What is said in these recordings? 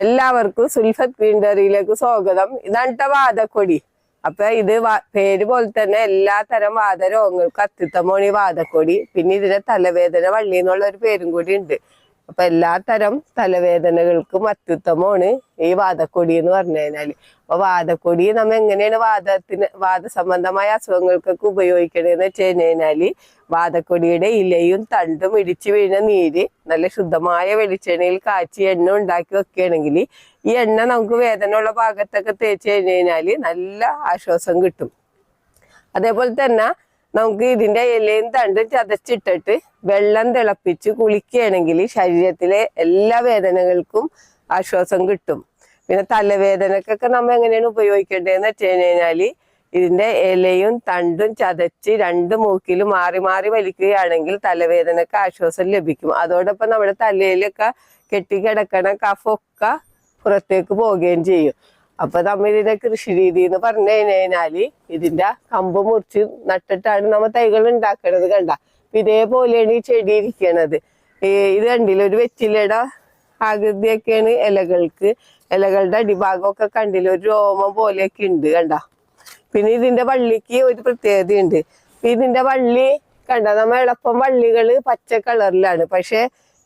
എല്ലാവർക്കും സുൽഫത്ത് ഗ്രീൻഡറിയിലേക്ക് സ്വാഗതം. ഇതാണ് വാദക്കൊടി അപ്പൊ ഇത് പേര് പോലെ തന്നെ എല്ലാ തരം വാദരോഗങ്ങൾക്കും അത്യുത്തമമാണ് ഈ വാദക്കൊടി പിന്നെ ഇതിന് തലവേദന വള്ളി എന്നുള്ള ഒരു പേരും കൂടി ഉണ്ട്. അപ്പൊ എല്ലാ തരം തലവേദനകൾക്കും അത്യുത്തമമാണ് ഈ വാദക്കൊടി എന്ന് പറഞ്ഞു കഴിഞ്ഞാൽ. അപ്പൊ വാദക്കൊടി നമ്മ എങ്ങനെയാണ് വാദത്തിന് വാദസംബന്ധമായ അസുഖങ്ങൾക്കൊക്കെ ഉപയോഗിക്കണേന്ന് വെച്ച് കഴിഞ്ഞ് കഴിഞ്ഞാൽ വാദക്കൊടിയുടെ ഇലയും തണ്ടും ഇടിച്ചു വീഴുന്ന നീര് നല്ല ശുദ്ധമായ വെളിച്ചെണ്ണയിൽ കാച്ചി എണ്ണ ഉണ്ടാക്കി വെക്കുകയാണെങ്കിൽ ഈ എണ്ണ നമുക്ക് വേദന ഉള്ള ഭാഗത്തൊക്കെ തേച്ച് കഴിഞ്ഞ് കഴിഞ്ഞാൽ നല്ല ആശ്വാസം കിട്ടും. അതേപോലെ തന്നെ നമുക്ക് ഇതിന്റെ ഇലയും തണ്ട് ചതച്ചിട്ടിട്ട് വെള്ളം തിളപ്പിച്ച് കുളിക്കുകയാണെങ്കിൽ ശരീരത്തിലെ എല്ലാ വേദനകൾക്കും ആശ്വാസം കിട്ടും. പിന്നെ തലവേദനക്കൊക്കെ നമ്മൾ എങ്ങനെയാണ് ഉപയോഗിക്കേണ്ടതെന്ന് വെച്ച് കഴിഞ്ഞാൽ ഇതിന്റെ ഇലയും തണ്ടും ചതച്ച് രണ്ട് മൂക്കിൽ മാറി മാറി വലിക്കുകയാണെങ്കിൽ തലവേദനക്ക് ആശ്വാസം ലഭിക്കും. അതോടൊപ്പം നമ്മുടെ തലയിലൊക്കെ കെട്ടിക്കിടക്കണ കഫൊക്കെ പുറത്തേക്ക് പോവുകയും ചെയ്യും. അപ്പൊ ഇതിന്റെ കൃഷി രീതി എന്ന് പറഞ്ഞു കഴിഞ്ഞാൽ ഇതിന്റെ കമ്പ് മുറിച്ച് നട്ടിട്ടാണ് നമ്മ തൈകൾ ഉണ്ടാക്കണത് കണ്ട. ഇതേപോലെയാണ് ഈ ചെടി ഇരിക്കണത്. ഇത് കണ്ടില്ല? ഒരു വെറ്റിലയുടെ ആകൃതിയൊക്കെയാണ് ഇലകൾക്ക്. ഇലകളുടെ അടിഭാഗമൊക്കെ കണ്ടില്ല? ഒരു രോമം പോലെയൊക്കെ ഉണ്ട് കണ്ട. പിന്നെ ഇതിന്റെ വള്ളിക്ക് ഒരു പ്രത്യേകതയുണ്ട്. ഇതിന്റെ വള്ളി കണ്ട നമ്മ എളുപ്പം വള്ളികൾ പച്ച കളറിലാണ്. പക്ഷെ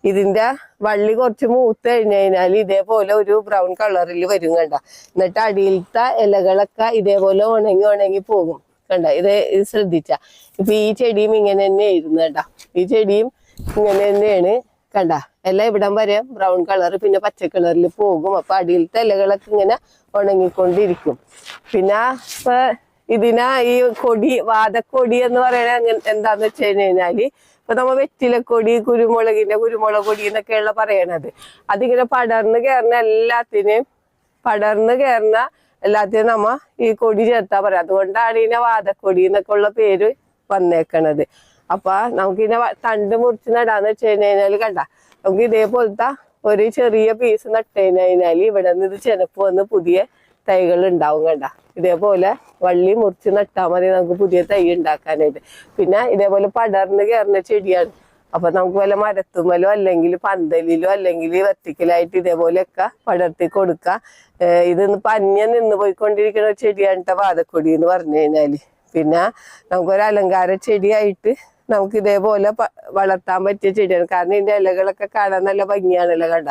ഇതിന്റെ വള്ളി കുറച്ച് മൂത്ത് കഴിഞ്ഞു കഴിഞ്ഞാൽ ഇതേപോലെ ഒരു ബ്രൗൺ കളറിൽ വരും കണ്ട. എന്നിട്ട് അടിയിലത്തെ ഇലകളൊക്കെ ഇതേപോലെ ഉണങ്ങി ഉണങ്ങി പോകും കണ്ട. ഇത് ഇത് ശ്രദ്ധിച്ച. ഇപ്പൊ ഈ ചെടിയും ഇങ്ങനെ തന്നെ ആയിരുന്നു കണ്ട. ഈ ചെടിയും ഇങ്ങനെ തന്നെയാണ് കണ്ട. എല്ലാം ഇവിടം വരെ ബ്രൗൺ കളർ പിന്നെ പച്ച കളറിൽ പോകും. അപ്പൊ അടിയിലത്തെ ഇലകളൊക്കെ ഇങ്ങനെ ഉണങ്ങിക്കൊണ്ടിരിക്കും. പിന്നെ ഇപ്പൊ ഇതിനാ ഈ കൊടി വാദക്കൊടി എന്ന് പറയുന്നത് എന്താന്ന് വെച്ച് കഴിഞ്ഞു കഴിഞ്ഞാൽ ഇപ്പൊ നമ്മ വെറ്റിലക്കൊടി കുരുമുളകിന്റെ കുരുമുളക് പൊടി എന്നൊക്കെയുള്ള പറയണത്. അതിങ്ങനെ പടർന്ന് കയറുന്ന എല്ലാത്തിനെയും പടർന്ന് കയറുന്ന എല്ലാത്തിനും നമ്മ ഈ കൊടി ചേർത്താ പറയാം. അതുകൊണ്ടാണ് ഇതിനെ വാദക്കൊടി എന്നൊക്കെ ഉള്ള പേര് വന്നേക്കണത്. അപ്പൊ നമുക്ക് ഇതിനെ തണ്ട് മുറിച്ച് നടാന്ന് വെച്ച് കഴിഞ്ഞാൽ കണ്ട നമുക്ക് ഇതേപോലത്തെ ഒരു ചെറിയ പീസ് നട്ടുകഴിഞ്ഞാൽ ഇവിടെ നിന്ന് ഇത് ചെനപ്പ് വന്ന് പുതിയ തൈകൾ ഉണ്ടാവും കണ്ട ഇതേപോലെ വള്ളി മുറിച്ച് നട്ടാൽ മതി നമുക്ക് പുതിയ തൈ ഉണ്ടാക്കാനായിട്ട്. പിന്നെ ഇതേപോലെ പടർന്ന് കയറുന്ന ചെടിയാണ്. അപ്പൊ നമുക്ക് വല്ല മരത്തുമ്മലോ അല്ലെങ്കിൽ പന്തലിലോ അല്ലെങ്കിൽ വെർട്ടിക്കലായിട്ട് ഇതേപോലെയൊക്കെ പടർത്തി കൊടുക്കുക ഇതൊന്ന് ഇത് പഞ്ഞ നിന്ന് പോയിക്കൊണ്ടിരിക്കുന്ന ചെടിയാണ് വാതക്കൊടി എന്ന് പറഞ്ഞു കഴിഞ്ഞാൽ. പിന്നെ നമുക്കൊരു അലങ്കാര ചെടിയായിട്ട് നമുക്ക് ഇതേപോലെ വളർത്താൻ പറ്റിയ ചെടിയാണ്. കാരണം ഇതിന്റെ ഇലകളൊക്കെ കാണാൻ നല്ല ഭംഗിയാണല്ലോ കണ്ട.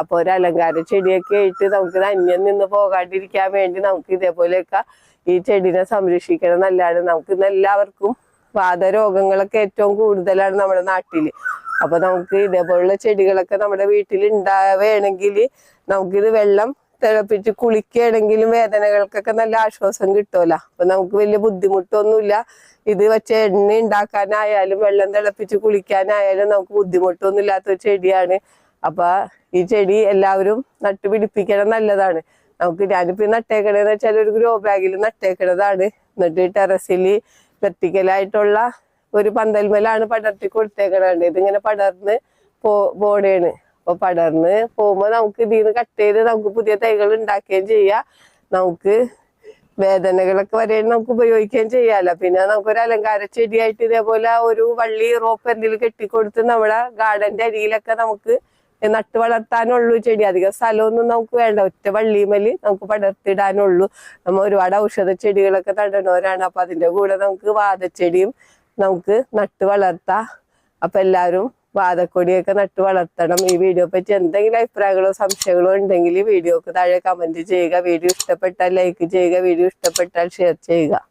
അപ്പൊ ഒരു അലങ്കാര ചെടിയൊക്കെ ആയിട്ട് നമുക്ക് അന്യം നിന്ന് പോകാണ്ടിരിക്കാൻ വേണ്ടി നമുക്ക് ഇതേപോലെയൊക്കെ ഈ ചെടിനെ സംരക്ഷിക്കണം നല്ലതാണ് നമുക്ക് ഇന്ന് എല്ലാവർക്കും വാദരോഗങ്ങളൊക്കെ ഏറ്റവും കൂടുതലാണ് നമ്മുടെ നാട്ടിൽ. അപ്പൊ നമുക്ക് ഇതേപോലുള്ള ചെടികളൊക്കെ നമ്മുടെ വീട്ടിൽ ഉണ്ടാവുകയാണെങ്കിൽ നമുക്കിത് വെള്ളം തിളപ്പിച്ച് കുളിക്കുകയാണെങ്കിലും വേദനകൾക്കൊക്കെ നല്ല ആശ്വാസം കിട്ടുമല്ലോ. അപ്പൊ നമുക്ക് വലിയ ബുദ്ധിമുട്ടൊന്നുമില്ല. ഇത് വെച്ച എണ്ണ ഉണ്ടാക്കാനായാലും വെള്ളം തിളപ്പിച്ച് കുളിക്കാനായാലും നമുക്ക് ബുദ്ധിമുട്ടൊന്നും ഇല്ലാത്ത ഒരു ചെടിയാണ്. അപ്പൊ ഈ ചെടി എല്ലാവരും നട്ടുപിടിപ്പിക്കണം നല്ലതാണ്. നമുക്ക് ഞാനിപ്പോ നട്ടേക്കണേന്ന് വെച്ചാൽ ഒരു ഗ്രോ ബാഗിൽ നട്ടേക്കണതാണ്. എന്നിട്ട് ടെറസിൽ വെർട്ടിക്കലായിട്ടുള്ള ഒരു പന്തൽമേലാണ് പടർത്തി കൊടുത്തേക്കണത്. ഇതിങ്ങനെ പടർന്ന് പോ പോണേണ് അപ്പൊ പടർന്ന് പോകുമ്പോ നമുക്ക് ഇതിൽ നിന്ന് കട്ട് ചെയ്ത് നമുക്ക് പുതിയ തൈകൾ ഉണ്ടാക്കുകയും ചെയ്യാം. നമുക്ക് വേദനകളൊക്കെ വരെ നമുക്ക് ഉപയോഗിക്കുകയും ചെയ്യാലോ. പിന്നെ നമുക്കൊരു അലങ്കാര ചെടിയായിട്ട് ഇതേപോലെ ഒരു വള്ളി റോപ്പ് എന്തെങ്കിലും കെട്ടിക്കൊടുത്ത് നമ്മുടെ ഗാർഡന്റെ അരിയിലൊക്കെ നമുക്ക് നട്ട് വളർത്താനുള്ളൂ ചെടി. അധികം സ്ഥലമൊന്നും നമുക്ക് വേണ്ട. ഒറ്റ വള്ളിമൽ നമുക്ക് പടർത്തിടാനുള്ളൂ. നമ്മ ഒരുപാട് ഔഷധ ചെടികളൊക്കെ നടണവരാണ് അപ്പൊ അതിന്റെ കൂടെ നമുക്ക് വാദച്ചെടിയും നമുക്ക് നട്ട് വളർത്താം. അപ്പൊ എല്ലാവരും വാദക്കൊടിയൊക്കെ നട്ടു വളർത്തണം. ഈ വീഡിയോ പറ്റി എന്തെങ്കിലും അഭിപ്രായങ്ങളോ സംശയങ്ങളോ ഉണ്ടെങ്കിൽ വീഡിയോക്ക് താഴെ കമന്റ് ചെയ്യുക. വീഡിയോ ഇഷ്ടപ്പെട്ടാൽ ലൈക്ക് ചെയ്യുക. വീഡിയോ ഇഷ്ടപ്പെട്ടാൽ ഷെയർ ചെയ്യുക.